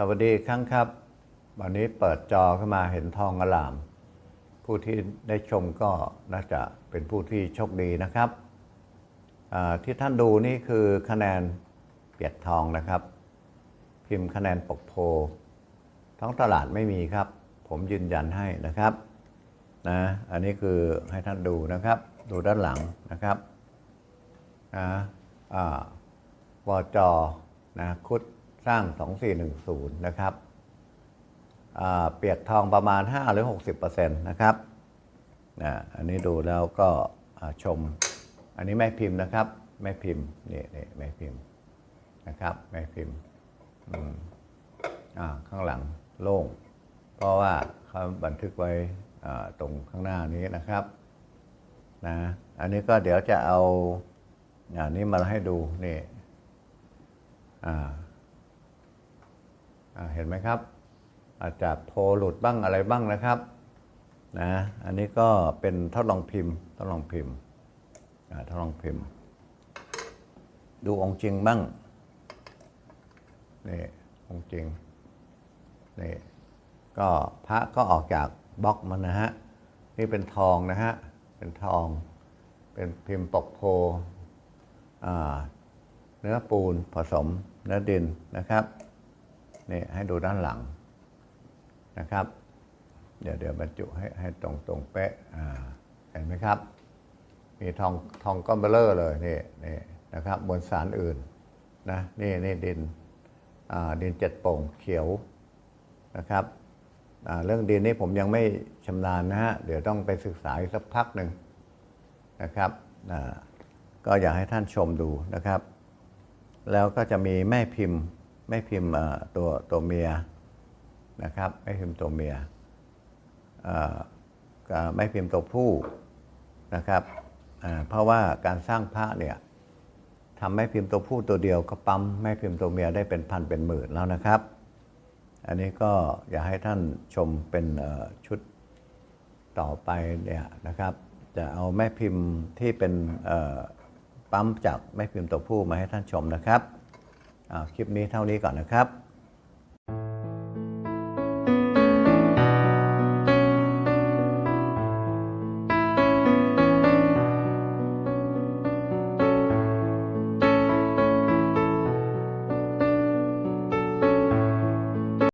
สวัสดีครั้งครับ วันนี้เปิดจอขึ้นมาเห็นทองอลาม ผู้ที่ได้ชมก็น่าจะเป็นผู้ที่โชคดีนะครับที่ท่านดูนี่คือคะแนนเปียกทองนะครับ พิมพ์คะแนนปกโพท้องตลาดไม่มีครับ ผมยืนยันให้นะครับนะอันนี้คือให้ท่านดูนะครับ ดูด้านหลังนะครับนะอ่าวจนะคุด สร้าง 2410 นะครับเปียกทองประมาณ 5 หรือ 60%นะครับนะอันนี้ดูแล้วก็ชม อันนี้แม่พิมพ์นะครับ แม่พิมพ์นี่นี่แม่พิมพ์นะครับ แม่พิมพ์อ่าข้างหลังโล่ง เพราะว่าเขาบันทึกไว้ตรงข้างหน้านี้นะครับนะอันนี้ก็เดี๋ยวจะเอาอันนี้มาให้ดูนี่อ่า เห็นไหมครับ อาจจะโพลหลุดบ้างอะไรบ้างนะครับนะอันนี้ก็เป็นทดลองพิมพ์ทดลองพิมพ์อ่าทดลองพิมพ์ ดูองค์จริงบ้างนี่องค์จริงนี่ก็พระก็ออกจากบล็อกมันนะฮะนี่เป็นทองนะฮะเป็นทอง เป็นพิมพ์ปกโพเนื้อปูนผสมเนื้อดินนะครับ นี่ให้ดูด้านหลังนะครับ เดี๋ยวเดี๋ยวบรรจุให้ให้ตรงตรงเป๊ะเห็นไหมครับ มีทองทองก้อนเบลเลอร์เลยนี่นี่นะครับบนสารอื่นนะนี่นี่ดินดินเจ็ดโป่งเขียวนะครับเรื่องดินนี่ผมยังไม่ชำนาญนะฮะเดี๋ยวต้องไปศึกษาสักพักหนึ่งนะครับก็อยากให้ท่านชมดูนะครับ แล้วก็จะมีแม่พิมพ์ แม่พิมพ์ตัวตัวเมียนะครับแม่พิมพ์ตัวเมียเอ่อกับแม่พิมพ์ตัวผู้นะครับเพราะว่าการสร้างพระเนี่ยทำแม่พิมพ์ตัวผู้ตัวเดียวก็ปั๊มแม่พิมพ์ตัวเมียได้เป็นพันเป็นหมื่นแล้วนะครับ อันนี้ก็อยากให้ท่านชมเป็นชุดต่อไปเนี่ยนะครับ จะเอาแม่พิมพ์ที่เป็นปั๊มจากแม่พิมพ์ตัวผู้มาให้ท่านชมนะครับ อ่าคลิปนี้เท่านี้ก่อนนะครับ